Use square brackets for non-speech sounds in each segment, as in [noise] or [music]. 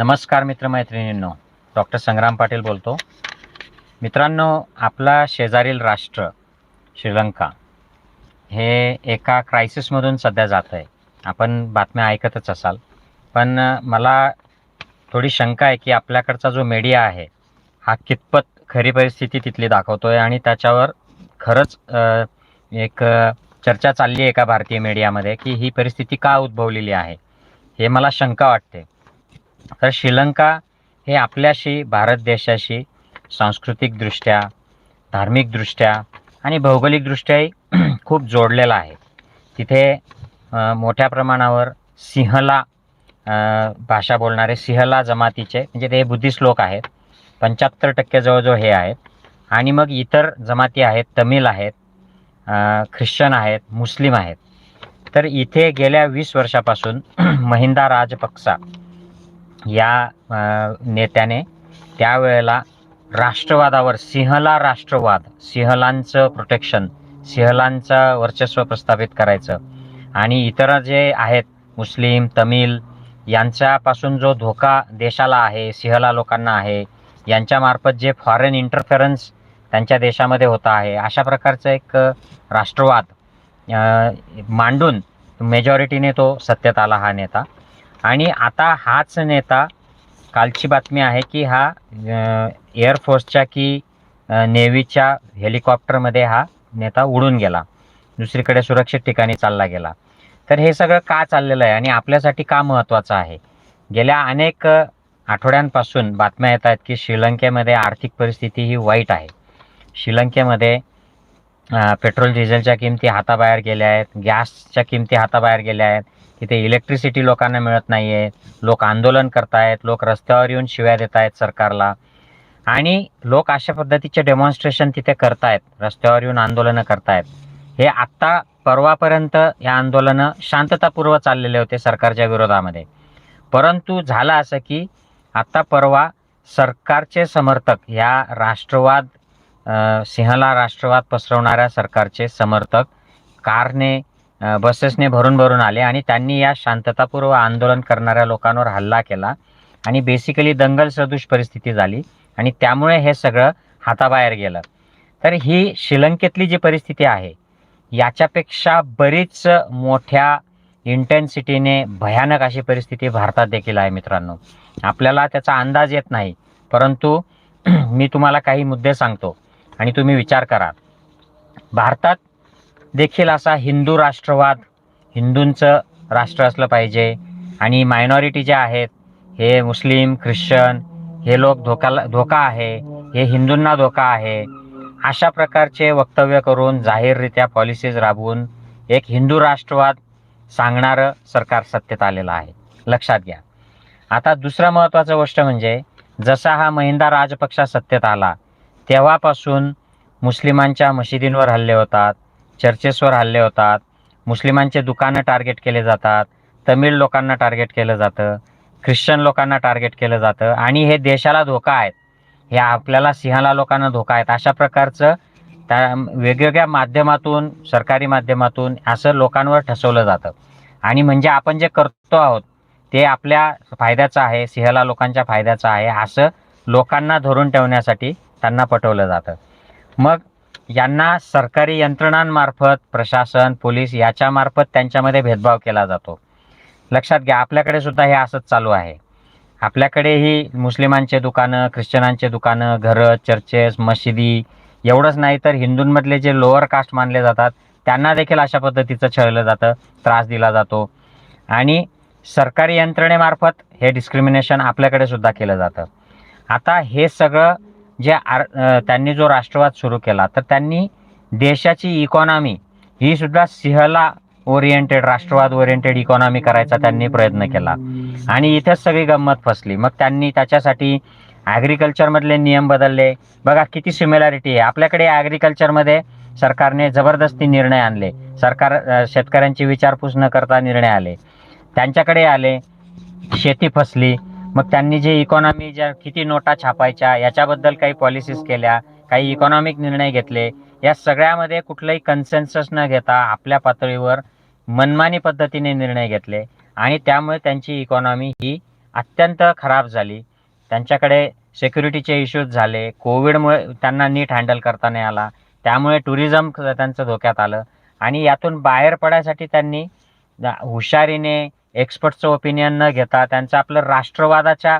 नमस्कार मित्रमैत्रिणींनो डॉक्टर संग्राम पाटील बोलतो. मित्रांनो आपला शेजारील राष्ट्र श्रीलंका हे एका क्रायसिसमधून सध्या जात आहे. आपण बातम्या ऐकतच असाल. पण मला थोडी शंका आहे की आपल्याकडचा जो मीडिया आहे हा कितपत खरी परिस्थिती तिथली दाखवतो आहे आणि त्याच्यावर खरंच एक चर्चा चालली आहे एका भारतीय मीडियामध्ये की ही परिस्थिती का उद्भवलेली आहे? हे मला शंका वाटते. तर श्रीलंका हे आपल्याशी भारत देशाशी सांस्कृतिकदृष्ट्या धार्मिकदृष्ट्या आणि भौगोलिकदृष्ट्याही [clears throat] खूप जोडलेला आहे. तिथे मोठ्या प्रमाणावर सिंहला भाषा बोलणारे सिंहला जमातीचे म्हणजे ते बुद्धिस्ट लोक आहेत. पंच्याहत्तर टक्के जवळजवळ हे आहेत. आणि मग इतर जमाती आहेत तमिळ आहेत ख्रिश्चन आहेत मुस्लिम आहेत. तर इथे गेल्या वीस वर्षापासून [clears throat] महिंदा राजपक्सा या नेत्याने त्यावेळेला राष्ट्रवादावर सिंहला राष्ट्रवाद सिंहलांचं प्रोटेक्शन सिंहलांचं वर्चस्व प्रस्थापित करायचं. आणि इतर जे आहेत मुस्लिम तमिळ यांच्यापासून जो धोका देशाला आहे सिंहला लोकांना आहे यांच्यामार्फत जे फॉरेन इंटरफेरन्स त्यांच्या देशामध्ये होता आहे अशा प्रकारचं एक राष्ट्रवाद मांडून मेजॉरिटीने तो सत्तेत आला हा नेता. आणि आता हाच नेता कालची बातमी आहे की हा एअरफोर्सच्या की नेव्हीच्या हेलिकॉप्टरमध्ये हा नेता उडून गेला. दुसरीकडे सुरक्षित ठिकाणी चालला गेला. तर हे सगळं का चाललेलं आहे? आणि आपल्यासाठी का महत्त्वाचं आहे? गेल्या अनेक आठवड्यांपासून बातम्या येत आहेत की श्रीलंकेमध्ये आर्थिक परिस्थिती ही वाईट आहे. श्रीलंकेमध्ये पेट्रोल डिझेलच्या किमती हाताबाहेर गेल्या आहेत. गॅसच्या किमती हाताबाहेर गेल्या आहेत. तिथे इलेक्ट्रिसिटी लोकांना मिळत नाही आहे लोक आंदोलन करतायत लोक रस्त्यावर येऊन शिव्या देत आहेत सरकारला. आणि लोक अशा पद्धतीचे डेमॉन्स्ट्रेशन तिथे करतायत रस्त्यावर येऊन आंदोलनं करतायत. हे आत्ता परवापर्यंत या आंदोलनं शांततापूर्व चाललेले होते सरकारच्या विरोधामध्ये. परंतु झालं असं की आत्ता परवा सरकारचे समर्थक या राष्ट्रवाद सिंहला राष्ट्रवाद पसरवणाऱ्या सरकारचे समर्थक कारने बसेसने भरून भरून आले आणि त्यांनी या शांततापूर्व आंदोलन करणाऱ्या लोकांवर हल्ला केला आणि बेसिकली दंगल सदृश परिस्थिती झाली आणि त्यामुळे हे सगळं हाताबाहेर गेलं. तर ही श्रीलंकेतली जी परिस्थिती आहे याच्यापेक्षा बरीच मोठ्या इंटेन्सिटीने भयानक अशी परिस्थिती भारतात देखील आहे मित्रांनो. आपल्याला त्याचा अंदाज येत नाही परंतु [clears throat] मी तुम्हाला काही मुद्दे सांगतो आणि तुम्ही विचार करा. भारतात देखील असा हिंदू राष्ट्रवाद हिंदूंचं राष्ट्र असलं पाहिजे. आणि मायनॉरिटी जे आहेत हे मुस्लिम ख्रिश्चन हे लोक धोकाला धोका आहे हे हिंदूंना धोका आहे. अशा प्रकारचे वक्तव्य करून जाहीररित्या पॉलिसीज राबवून एक हिंदू राष्ट्रवाद सांगणारं सरकार सत्तेत आलेलं आहे. लक्षात घ्या. आता दुसरं महत्त्वाचं गोष्ट म्हणजे जसा हा महिंदा राजपक्षा सत्तेत आला तेव्हापासून मुस्लिमांच्या मशिदींवर हल्ले होतात चर्चेसवर हल्ले होतात मुस्लिमांचे दुकानं टार्गेट केले जातात तमिळ लोकांना टार्गेट केलं जातं ख्रिश्चन लोकांना टार्गेट केलं जातं आणि हे देशाला धोका आहेत. हे आपल्याला सिंहाला लोकांना धोका आहेत. अशा प्रकारचं त्या वेगवेगळ्या माध्यमातून सरकारी माध्यमातून असं लोकांवर ठसवलं जातं. आणि म्हणजे आपण जे करतो आहोत ते आपल्या फायद्याचं आहे सिंहला लोकांच्या फायद्याचं आहे असं लोकांना धरून ठेवण्यासाठी त्यांना पटवलं जातं. मग यांना सरकारी यंत्रणांमार्फत प्रशासन पोलीस याच्यामार्फत त्यांच्यामध्ये भेदभाव केला जातो. लक्षात घ्या आपल्याकडे सुद्धा हे असंच चालू आहे. आपल्याकडेही मुस्लिमांचे दुकानं ख्रिश्चनांचे दुकानं घरं चर्चेस मशिदी एवढंच नाही तर हिंदूंमधले जे लोअर कास्ट मानले जातात त्यांना देखील अशा पद्धतीचं छळलं जातं त्रास दिला जातो. आणि सरकारी यंत्रणेमार्फत हे डिस्क्रिमिनेशन आपल्याकडे सुद्धा केलं जातं. आता हे सगळं जे आर त्यांनी जो राष्ट्रवाद सुरू केला तर त्यांनी देशाची इकॉनॉमी ही सुद्धा सिंहला ओरिएंटेड राष्ट्रवाद ओरिएंटेड इकॉनॉमी करायचा त्यांनी प्रयत्न केला. आणि इथेच सगळी गंमत फसली. मग त्यांनी त्याच्यासाठी ॲग्रिकल्चरमधले नियम बदलले. बघा किती सिमिलॅरिटी आहे. आपल्याकडे ॲग्रिकल्चरमध्ये सरकारने जबरदस्ती निर्णय आणले. सरकार शेतकऱ्यांची विचारपूस न करता निर्णय आले. त्यांच्याकडे आले. शेती फसली. मग त्यांनी जे इकॉनॉमी ज्या किती नोटा छापायच्या याच्याबद्दल काही पॉलिसीज केल्या काही इकॉनॉमिक निर्णय घेतले या सगळ्यामध्ये कुठलंही कन्सेन्सस न घेता आपल्या पातळीवर मनमानी पद्धतीने निर्णय घेतले आणि त्यामुळे त्यांची इकॉनॉमी ही अत्यंत खराब झाली. त्यांच्याकडे सिक्युरिटीचे इश्यूज झाले कोविडमुळे त्यांना नीट हँडल करता नाही आला त्यामुळे टुरिझम त्यांचं धोक्यात आलं आणि यातून बाहेर पडायसाठी त्यांनी दा- हुशारीने एक्सपर्टचं ओपिनियन न घेता त्यांचं आपलं राष्ट्रवादाच्या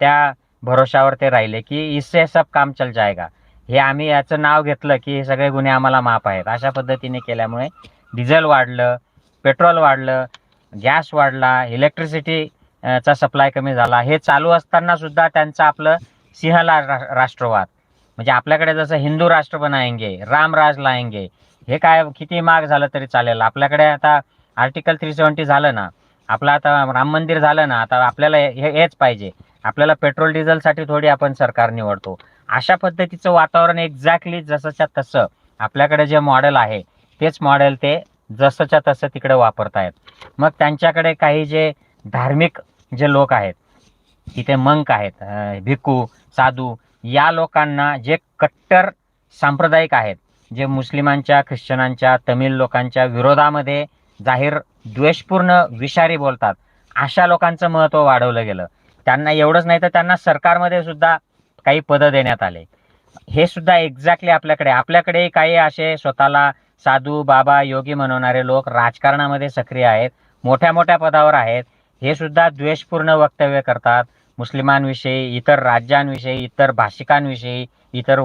त्या भरोशावर ते राहिले की इससे सब काम चल जाएगा. हे आम्ही याचं नाव घेतलं की हे सगळे गुन्हे आम्हाला माफ आहेत. अशा पद्धतीने केल्यामुळे डिझेल वाढलं पेट्रोल वाढलं गॅस वाढला इलेक्ट्रिसिटी चा सप्लाय कमी झाला. हे चालू असताना सुद्धा त्यांचं आपलं सिंहला रा- राष्ट्रवाद. म्हणजे आपल्याकडे जसं हिंदू राष्ट्र बनायंगे रामराज लाएंगे हे काय किती माग झालं तरी चालेल. आपल्याकडे आता आर्टिकल थ्री सेवन्टी झालं ना आपलं आता राम मंदिर झालं ना आता आपल्याला हे हेच पाहिजे. आपल्याला पेट्रोल डिझेलसाठी थोडी आपण सरकार निवडतो. अशा पद्धतीचं वातावरण एक्झॅक्टली जसंच्या तसं आपल्याकडे जे मॉडेल आहे तेच मॉडेल ते जसंच्या तसं तिकडे वापरतायत. मग त्यांच्याकडे काही जे धार्मिक जे लोक आहेत तिथे मंक आहेत अं, भिक्खू साधू या लोकांना जे कट्टर सांप्रदायिक आहेत जे मुस्लिमांच्या ख्रिश्चनांच्या तमिळ लोकांच्या विरोधामध्ये जाहीर द्वेषपूर्ण विषारी बोलतात. अशा लोकांचं महत्त्व वाढवलं गेलं. त्यांना एवढंच नाही तर त्यांना सरकारमध्ये सुद्धा काही पदं देण्यात आले. हे सुद्धा एक्झॅक्टली आपल्याकडे आपल्याकडे काही असे स्वतःला साधू बाबा योगी म्हणवणारे लोक राजकारणामध्ये सक्रिय आहेत मोठ्या मोठ्या पदावर आहेत. हे सुद्धा द्वेषपूर्ण वक्तव्य करतात. मुस्लिमांविषयी इतर राज्यांविषयी इतर भाषिकांविषयी इतर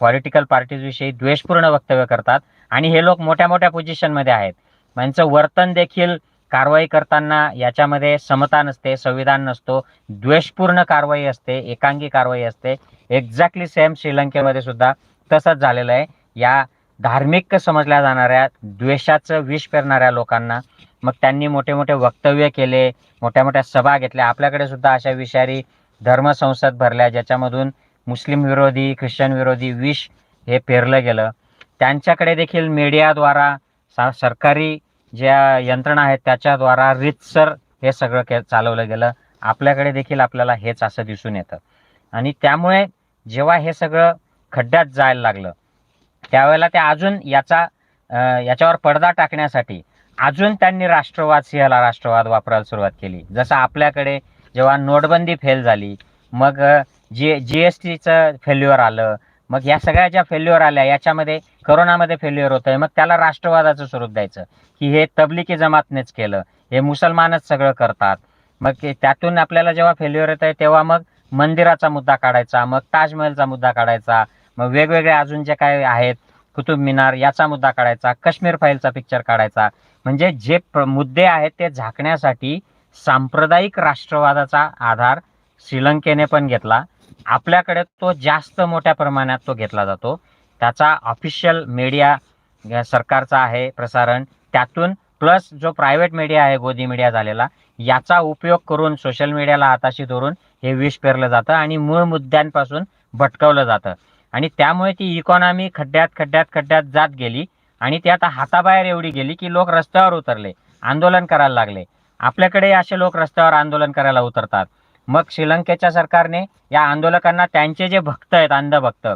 पॉलिटिकल पार्टीजविषयी द्वेषपूर्ण वक्तव्य करतात. आणि हे लोक मोठ्या मोठ्या पोझिशनमध्ये आहेत. यांचं वर्तन देखील कारवाई करताना याच्यामध्ये समता नसते संविधान नसतो द्वेषपूर्ण कारवाई असते एकांगी कारवाई असते. एक्झॅक्टली सेम श्रीलंकेमध्ये सुद्धा तसंच झालेलं आहे. या धार्मिक समजल्या जाणाऱ्या द्वेषाचं विष पेरणाऱ्या लोकांना मग त्यांनी मोठे मोठे वक्तव्य केले मोठ्या मोठ्या सभा घेतल्या. आपल्याकडे सुद्धा अशा विषारी धर्मसंसद भरल्या ज्याच्यामधून मुस्लिम विरोधी ख्रिश्चन विरोधी विष हे पेरलं गेलं. त्यांच्याकडे देखील मीडियाद्वारा सा सरकारी ज्या यंत्रणा आहेत त्याच्याद्वारा रितसर हे सगळं के चालवलं गेलं. आपल्याकडे देखील आपल्याला हेच असं दिसून येतं. आणि त्यामुळे जेव्हा हे सगळं खड्ड्यात जायला लागलं त्यावेळेला ते अजून याचा याच्यावर पडदा टाकण्यासाठी अजून त्यांनी राष्ट्रवाद सिंहला राष्ट्रवाद वापरायला सुरुवात केली. जसं आपल्याकडे जेव्हा नोटबंदी फेल झाली मग जी जी एस टीचं फेल्युअर आलं मग या सगळ्या ज्या फेल्युअर आल्या याच्यामध्ये करोनामध्ये फेल्युअर होतंय मग त्याला राष्ट्रवादाचं स्वरूप द्यायचं. की हे तबलिकी जमातनेच केलं हे मुसलमानच सगळं करतात. मग त्यातून आपल्याला जेव्हा फेल्युअर येत आहे तेव्हा मग मंदिराचा मुद्दा काढायचा मग ताजमहलचा मुद्दा काढायचा मग वेगवेगळे अजून जे काय आहेत कुतुब मिनार याचा मुद्दा काढायचा काश्मीर फाईलचा पिक्चर काढायचा. म्हणजे जे मुद्दे आहेत ते झाकण्यासाठी सांप्रदायिक राष्ट्रवादाचा आधार श्रीलंकेने पण घेतला. आपल्याकडे तो जास्त मोठ्या प्रमाणात तो घेतला जातो. त्याचा ऑफिशियल मीडिया सरकारचा आहे प्रसारण. त्यातून प्लस जो प्रायव्हेट मीडिया आहे गोदी मीडिया झालेला याचा उपयोग करून सोशल मीडियाला हाताशी धरून हे विष पेरलं जातं आणि मूळ मुद्द्यांपासून भटकवलं जातं. आणि त्यामुळे ती इकॉनॉमी खड्ड्यात खड्ड्यात खड्ड्यात जात गेली आणि ती आता हाताबाहेर एवढी गेली की लोक रस्त्यावर उतरले आंदोलन करायला लागले. आपल्याकडे असे लोक रस्त्यावर आंदोलन करायला उतरतात. मग श्रीलंकेच्या सरकारने या आंदोलकांना त्यांचे जे भक्त आहेत अंधभक्त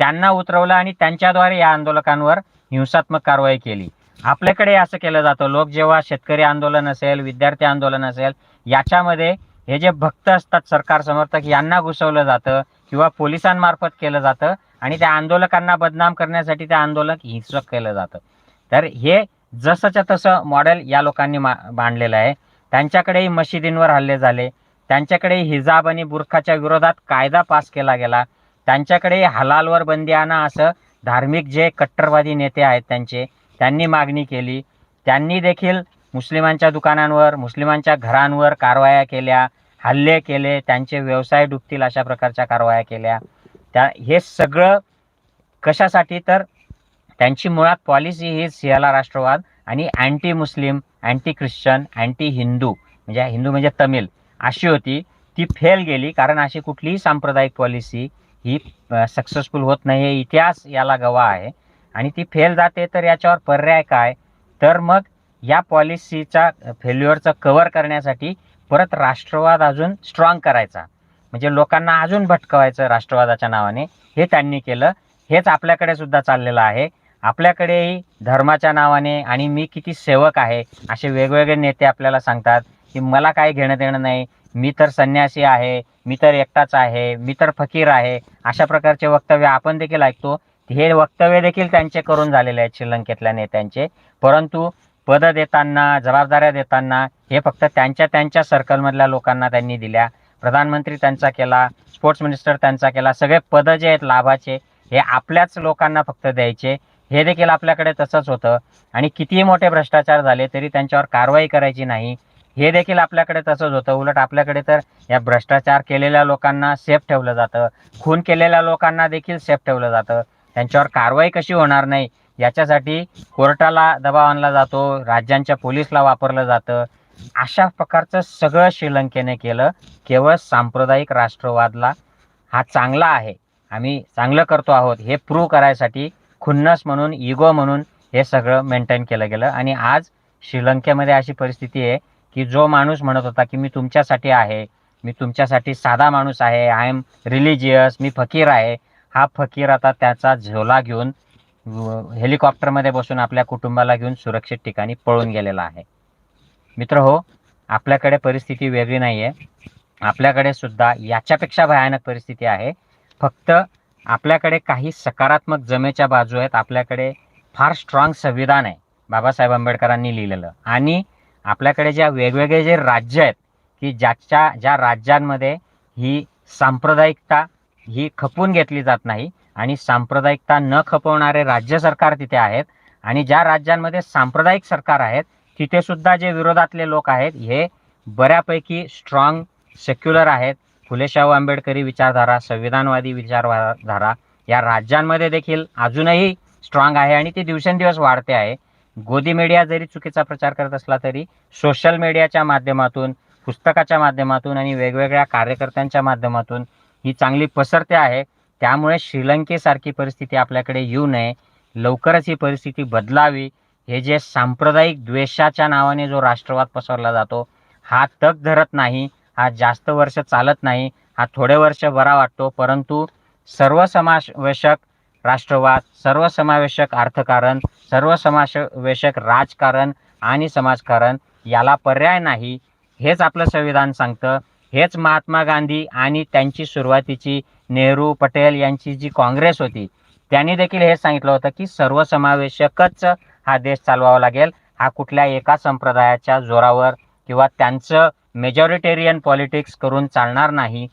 त्यांना उतरवलं आणि त्यांच्याद्वारे या आंदोलकांवर हिंसात्मक कारवाई केली. आपल्याकडे असं केलं जातं लोक जेव्हा शेतकरी आंदोलन असेल विद्यार्थी आंदोलन असेल याच्यामध्ये हे जे भक्त असतात सरकार समर्थक यांना घुसवलं जातं किंवा पोलिसांमार्फत केलं जातं आणि त्या आंदोलकांना बदनाम करण्यासाठी ते आंदोलक हिंसक केलं जातं. तर हे जसंच्या तसं मॉडेल या लोकांनी मा मांडलेलं आहे. त्यांच्याकडेही मशिदींवर हल्ले झाले. त्यांच्याकडे हिजाब आणि बुरखाच्या विरोधात कायदा पास केला गेला. त्यांच्याकडे हलालवर बंदी आणा असं धार्मिक जे कट्टरवादी नेते आहेत त्यांचे त्यांनी मागणी केली. त्यांनी देखील मुस्लिमांच्या दुकानांवर मुस्लिमांच्या घरांवर कारवाया केल्या हल्ले केले त्यांचे व्यवसाय डुबतील अशा प्रकारच्या कारवाया केल्या. त्या हे सगळं कशासाठी तर त्यांची मुळात पॉलिसी ही सियाला राष्ट्रवाद आणि anti Muslim anti Christian anti Hindu म्हणजे हिंदू म्हणजे तमिळ अशी होती. ती फेल गेली कारण अशी कुठलीही सांप्रदायिक पॉलिसी ही सक्सेसफुल होत नाही. हे इतिहास याला गवा आहे. आणि ती फेल जाते तर याच्यावर पर्याय काय? तर मग या पॉलिसीचा फेल्युअरचं कव्हर करण्यासाठी परत राष्ट्रवाद अजून स्ट्रॉंग करायचा. म्हणजे लोकांना अजून भटकवायचं राष्ट्रवादाच्या नावाने. हे त्यांनी केलं. हेच आपल्याकडे सुद्धा चाललेलं आहे. आपल्याकडेही धर्माच्या नावाने आणि मी किती सेवक आहे असे वेगवेगळे नेते आपल्याला सांगतात. की मला काय घेणं देणं नाही. मी तर संन्यासी आहे मी तर एकटाच आहे मी तर फकीर आहे अशा प्रकारचे वक्तव्य आपण देखील ऐकतो. हे वक्तव्य देखील त्यांचे करून झालेले आहेत श्रीलंकेतल्या नेत्यांचे. परंतु पद देताना जबाबदाऱ्या देताना हे फक्त त्यांच्या त्यांच्या सर्कलमधल्या लोकांना त्यांनी दिल्या. प्रधानमंत्री त्यांचा केला स्पोर्ट्स मिनिस्टर त्यांचा केला सगळे पदं जे आहेत लाभाचे हे आपल्याच लोकांना फक्त द्यायचे. हे देखील आपल्याकडे तसंच होतं. आणि कितीही मोठे भ्रष्टाचार झाले तरी त्यांच्यावर कारवाई करायची नाही. हे देखील आपल्याकडे तसंच होतं. उलट आपल्याकडे तर या भ्रष्टाचार केलेल्या लोकांना सेफ ठेवलं जातं. खून केलेल्या लोकांना देखील सेफ ठेवलं जातं. त्यांच्यावर कारवाई कशी होणार नाही याच्यासाठी कोर्टाला दबाव आणला जातो राज्यांच्या पोलीसला वापरलं जातं. अशा प्रकारचं सगळं श्रीलंकेने केलं. केवळ सांप्रदायिक राष्ट्रवादला हा चांगला आहे. आम्ही चांगलं करतो आहोत. हे प्रूव्ह करायसाठी खुन्नस म्हणून इगो म्हणून हे सगळं मेंटेन केलं गेलं. आणि आज श्रीलंकेमध्ये अशी परिस्थिती आहे की जो माणूस म्हणत होता की मी तुमच्यासाठी आहे मी तुमच्यासाठी साधा माणूस आहे आय एम रिलिजियस मी फकीर आहे हा फकीर आता त्याचा झोला घेऊन हेलिकॉप्टरमध्ये बसून आपल्या कुटुंबाला घेऊन सुरक्षित ठिकाणी पळून गेलेला आहे. मित्र हो आपल्याकडे परिस्थिती वेगळी नाही आहे आपल्याकडे सुद्धा याच्यापेक्षा भयानक परिस्थिती आहे. फक्त आपल्याकडे काही सकारात्मक जमेच्या बाजू आहेत. आपल्याकडे फार स्ट्रॉंग संविधान आहे. बाबासाहेब आंबेडकरांनी लिहिलेलं. आणि आपल्याकडे ज्या वेगवेगळे जे राज्य आहेत की ज्याच्या ज्या राज्यांमध्ये ही सांप्रदायिकता ही खपवून घेतली जात नाही आणि सांप्रदायिकता न खपवणारे राज्य सरकार तिथे आहेत आणि ज्या राज्यांमध्ये सांप्रदायिक सरकार आहेत तिथे सुद्धा जे विरोधातले लोक आहेत हे बऱ्यापैकी स्ट्रॉंग सेक्युलर आहेत. फुलेशाहू आंबेडकरी विचारधारा संविधानवादी विचारधारा या राज्यांमध्ये देखील अजूनही स्ट्रॉंग आहे आणि ती दिवसेंदिवस वाढते आहे. गोदी मीडिया जरी चुकीचा प्रचार करत असला तरी सोशल मीडियाच्या माध्यमातून पुस्तकाच्या माध्यमातून आणि वेगवेगळ्या कार्यकर्त्यांच्या माध्यमातून ही चांगली पसरते आहे. त्यामुळे श्रीलंकेसारखी परिस्थिती आपल्याकडे येऊ नये. लवकरच ही परिस्थिती बदलावी. हे जे सांप्रदायिक द्वेषाच्या नावाने जो राष्ट्रवाद पसरला जातो हा तग धरत नाही हा जास्त वर्ष चालत नाही हा थोडे वर्ष बरा वाटतो. परंतु सर्वसमावेशक राष्ट्रवाद सर्वसमावेशक अर्थकारण सर्व समावेशक राजकारण आणि समाजकारण याला पर्याय नाही. हेच आपलं संविधान सांगतं. हेच महात्मा गांधी आणि त्यांची सुरुवातीची नेहरू पटेल यांची जी काँग्रेस होती त्यांनी देखील हे सांगितलं होतं की सर्वसमावेशकच हा देश चालवावा लागेल. हा कुठल्या एका संप्रदायाच्या जोरावर किंवा त्यांचं मेजॉरिटेरियन पॉलिटिक्स करून चालणार नाही.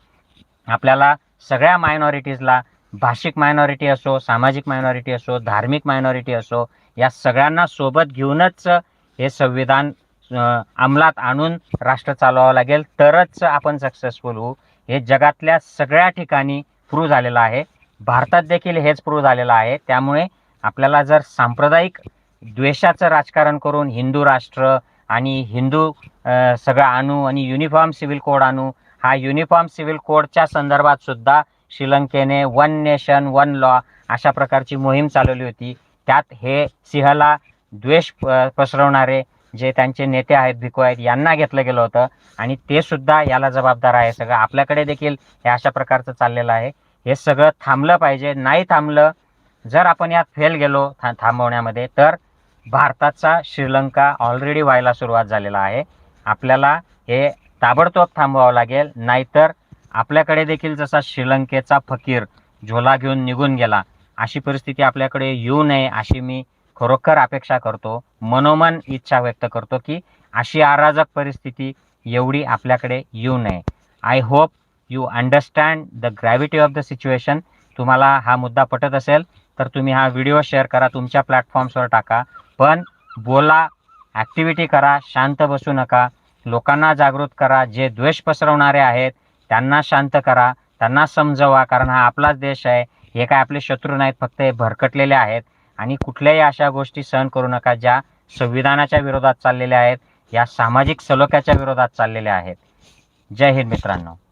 आपल्याला सगळ्या मायनॉरिटीजला भाषिक मायनॉरिटी असो सामाजिक मायनॉरिटी असो धार्मिक मायनॉरिटी असो या सगळ्यांना सोबत घेऊनच हे संविधान अंमलात आणून राष्ट्र चालवावं लागेल. तरच आपण सक्सेसफुल होऊ. हे जगातल्या सगळ्या ठिकाणी प्रूव्ह झालेलं आहे. भारतात देखील हेच प्रूव्ह झालेलं आहे. त्यामुळे आपल्याला जर सांप्रदायिक द्वेषाचं राजकारण करून हिंदू राष्ट्र आणि हिंदू सगळं आणू आणि युनिफॉर्म सिव्हिल कोड आणू हा युनिफॉर्म सिव्हिल कोडच्या संदर्भात सुद्धा श्रीलंकेने वन नेशन वन लॉ अशा प्रकारची मोहीम चालवली होती. त्यात हे सिंहला द्वेष प- पसरवणारे जे त्यांचे नेते आहेत भिको आहेत यांना घेतलं गेलं होतं. आणि ते सुद्धा याला जबाबदार आहे. सगळं आपल्याकडे देखील हे अशा प्रकारचं चाललेलं आहे. हे सगळं थांबलं पाहिजे. नाही थांबलं जर आपण यात फेल गेलो था थांबवण्यामध्ये तर भारताचा श्रीलंका ऑलरेडी व्हायला सुरुवात झालेला आहे. आपल्याला हे ताबडतोब थांबवावं लागेल. नाहीतर आपल्याकडे देखील जसा श्रीलंकेचा फकीर झोला घेऊन निघून गेला अशी परिस्थिती आपल्याकडे येऊ नये अशी मी खरोखर अपेक्षा करतो मनोमन इच्छा व्यक्त करतो की अशी अराजक परिस्थिती एवढी आपल्याकडे येऊ नये. I hope you understand the gravity of the situation तुम्हाला हा मुद्दा पटत असेल तर तुम्ही हा व्हिडिओ शेअर करा तुमच्या प्लॅटफॉर्म्सवर टाका. पण बोला ॲक्टिव्हिटी करा शांत बसू नका. लोकांना जागृत करा जे द्वेष पसरवणारे आहेत त्यांना शांत करा त्यांना समजवा कारण हा आपलाच देश आहे. हे काय आपले शत्रू नाहीत फक्त हे भरकटलेले आहेत. आणि कुठल्याही अशा गोष्टी सहन करू नका ज्या संविधानाच्या विरोधात चाललेल्या आहेत या सामाजिक सलोख्याच्या विरोधात चाललेल्या आहेत. जय हिंद मित्रांनो.